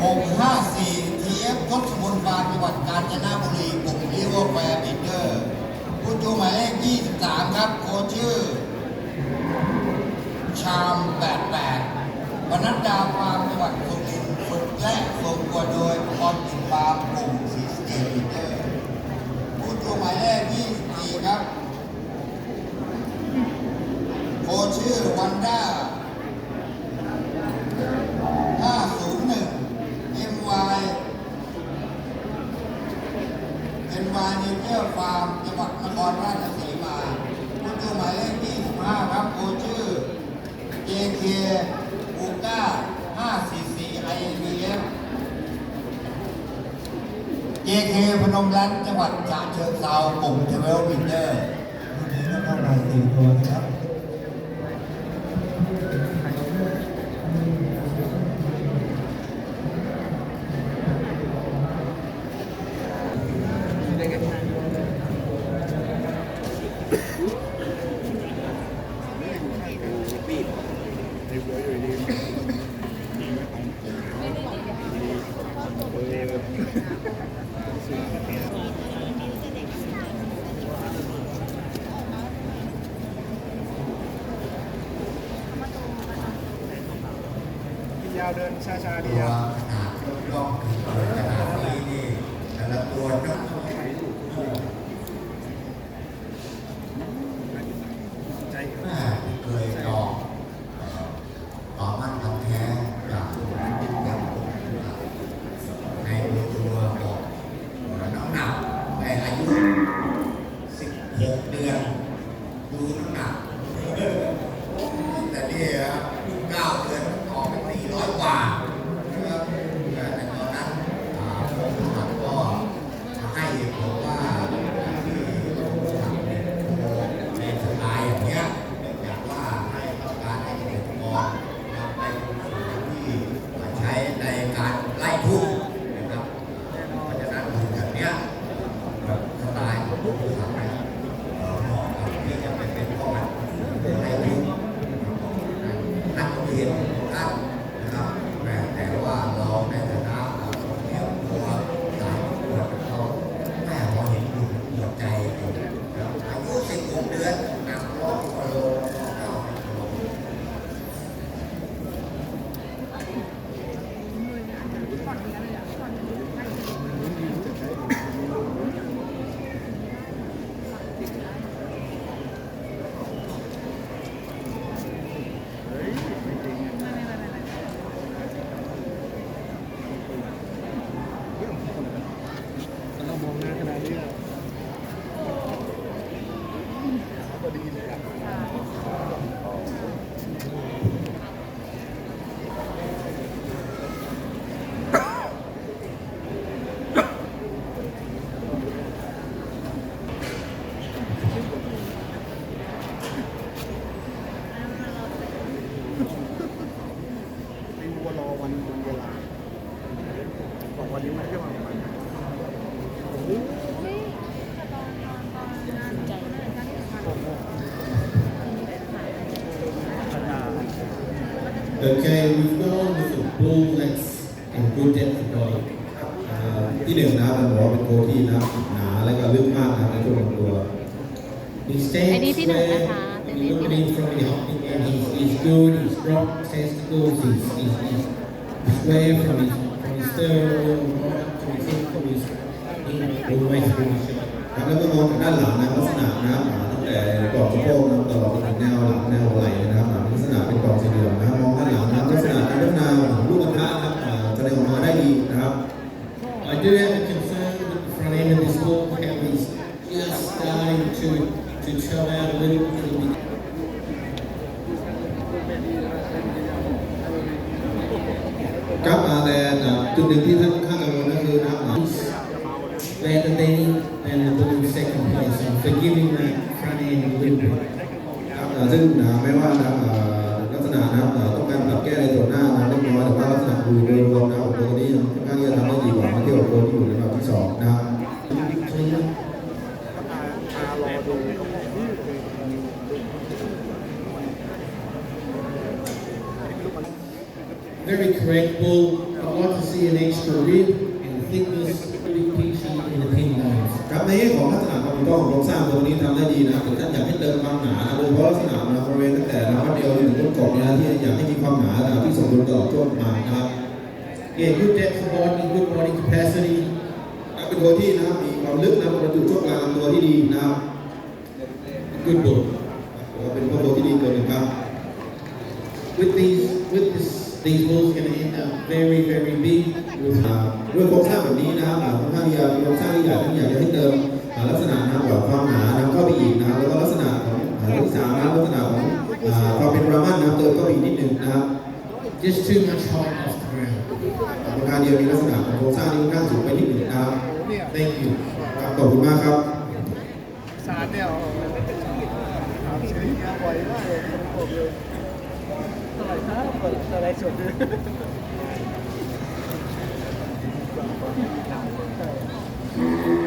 654 TF ทศพลฟาร์มจังหวัดกาญจนบุรีกลุ่มลิเวอร์แฟร์บิดเดอร์ผู้จูหมายเลข 23 ครับ โคชื่อ ชาม 88วนัดดาฟาร์มจังหวัดสุรินทร์ฝึกและส่งกวดโดยพรติฟาร์มกลุ่มสีสเกตบิดเดอร์ผู้จูหมายเลข 24 ครับ โคชชื่อวันด้า เป็นมาเนเจอร์ฟาร์มจังหวัดนครราชสีมาผู้ชื่อหมายเลขที่25ครับโค้ชชื่อ JK อูก้า544 IVF JK พนมรัตน์จังหวัดฉะเชิงเทรากลุ่มเทเวลวินเดอร์วันนี้ก็เข้ามาสี่ตัวนะครับ ยาวเดินช้าๆดีตัวครับ ว่ารอวันวันเวลาบอกวันนี้มันจะมาวันโอ้โห Okay, we've gone with the bull legs and good depth of body อ่าที่หนึ่งนะครับมันบอกว่าเป็นโคที่นะครับหนาและก็ลึกมากนะครับในช่วงลำตัว He stands อันนี้ที่หนึ่ง square นะคะ when you look at him from the hop and he's, he's good, he's strong, testicles, he's, he's, he's square from his, from his sternum, from his from his all the way through his shoulder ครับแล้วก็มองจากด้านหลังนะลักษณะนะครับอ่าตั้งแต่กรอบสะโพกนะตลอดจนถึงแนวหลังแนวไหล่นะครับอ่าลักษณะเป็นกรอบสี่เหลี่ยมนะครับมองด้านหลังนะลักษณะการพัฒนาของลูกกระทะนะครับอ่าแสดงออกมาได้ดีนะครับ I do have a concern with the front end of this ball how he's just starting to to chill out a little little bit ครับอ่าแต่อ่า จุดหนึ่งที่ท่านข้างกังวลก็คือนะครับอ่า where the Danny and the blue second place so forgiving that front end a little bit ครับอ่าซึ่งอ่าไม่ว่านะลักษณะนะต้องการปรับแก้ในส่วนหน้านะเล็กน้อยแต่ว่าลักษณะดูโดยรวมนะครับตัวนี้ค่อนข้างที่จะทำได้ดีกว่าเมื่ยบกับตัวที่อยู่ในลำดับที่สองนะครับ very correct bull. I want to see an extra rib and thickness, really peachy in the pin lines. ครับในแง่ของลักษณะความถูกต้องของโครงสร้างตัวนี้ทำได้ดีนะแต่ท่านอยากให้เติมความหนาโดยเฉพาะลักษณะนะบริเวณตั้งแต่ลำเดียวจนถึงต้นกบเนี่ยที่อยากให้มีความหนานะที่สมดุลตลอดช่วงมานะครับ Yeah, good depth of body, good body capacity. ครับเป็นตัวที่นะมีความลึกนะประจุช่วงกลางตัวที่ดีนะครับ Good bull. ถือว่าเป็นพวกตัวที่ดีตัวหนึ่งครับ With these, with this, these bulls gonna end up very, very big. With อ่าด้วยโครงสร้างแบบนี้นะครับอ่าค่อนข้างที่จะมีโครงสร้างที่ใหญ่ท่านอยากจะให้เติมอ่าลักษณะนะครับแบบความหนานะครับเข้าไปอีกนะครับแล้วก็ลักษณะของอ่าลักษณะนะครับลักษณะของอ่าความเป็นรามันนะครับเติมเข้าไปอีกนิดหนึ่งนะครับ just too much height off the ground. โครงการเดียวมีลักษณะของโครงสร้างที่ค่อนข้างสูงไปนิดหนึ่งนะครับ Thank you. ครับขอบคุณมากครับสารเนี่ยเอาถามชื่อเฮียบ่อยมากเลยผมบ อะไรครับอะไรสดใช่